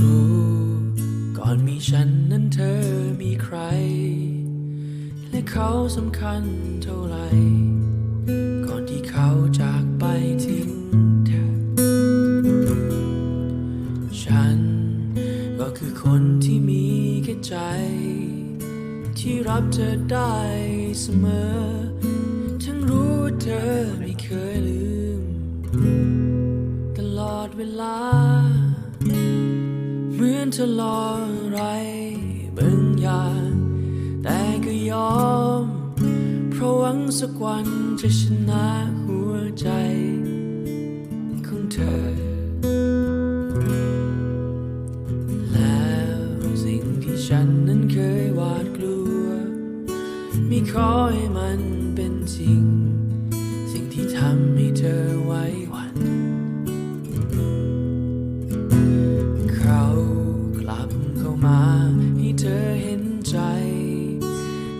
รู้ ก่อนมีฉันนั้นเธอมีใคร และเขาสำคัญเท่าไหร่ ก่อนที่เขาจากไปทิ้งเธอ ฉันก็คือคนที่มีแค่ใจ ที่รับเธอได้เสมอ เหมือนเธอรออะไรบางอย่างแต่ก็ยอม เพราะหวังสักวันจะชนะหัวใจของเธอ แล้วสิ่งที่ฉันนั้นเคยหวาดกลัว ไม่ขอให้มันเป็นจริง สิ่งที่ทำให้เธอไว้หวัน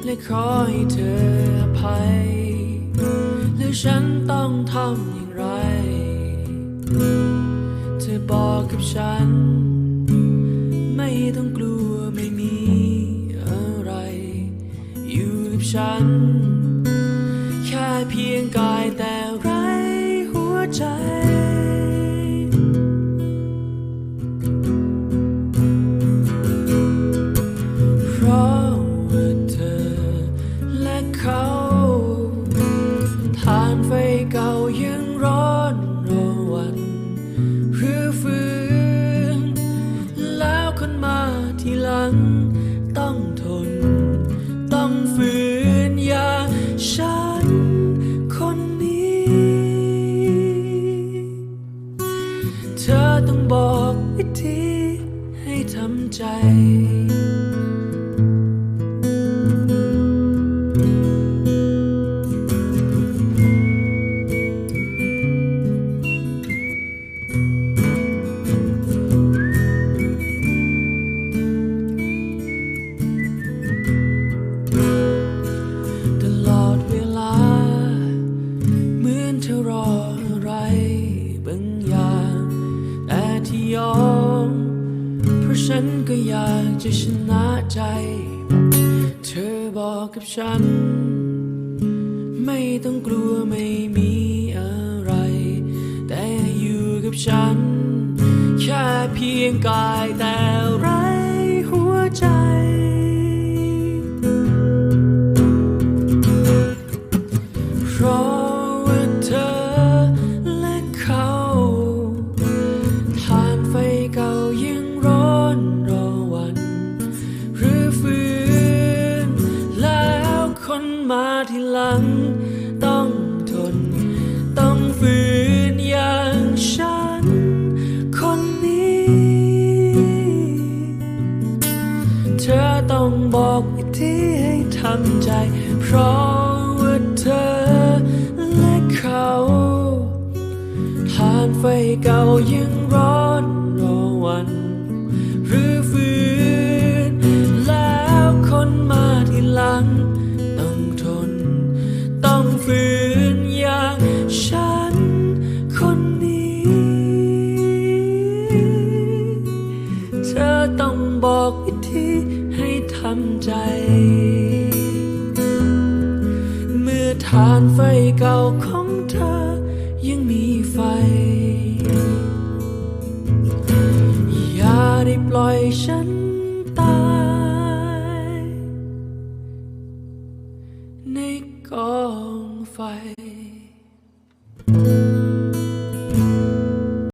และขอให้เธออภัยแล้วฉันต้องทำอย่างไร เธอบอกกับฉัน ไม่ต้องกลัวไม่มีอะไร อยู่กับฉัน แค่เพียงกายแต่ คนมาทีหลัง ต้องทน ต้องฝืนอย่าฉันคนนี้ เธอต้องบอกวิธีให้ทำใจ ยอม เพราะฉันก็อยากจะชนะใจ เธอบอกกับฉัน ไม่ต้องกลัวไม่มีอะไร แต่อยู่กับฉัน แค่เพียงกายแต่ไรหัวใจังต้องทน ต้องฝืนอย่างฉัน คนนี้ เธอต้องบอกวิธีให้ทำใจ เพราะว่าเธอและเขาทานไฟเก่ายังร้อนรอวันำใจ เมื่อทานไฟเก่าของเธอยังมีไฟ อย่าได้ปล่อยฉันตายในกองไฟ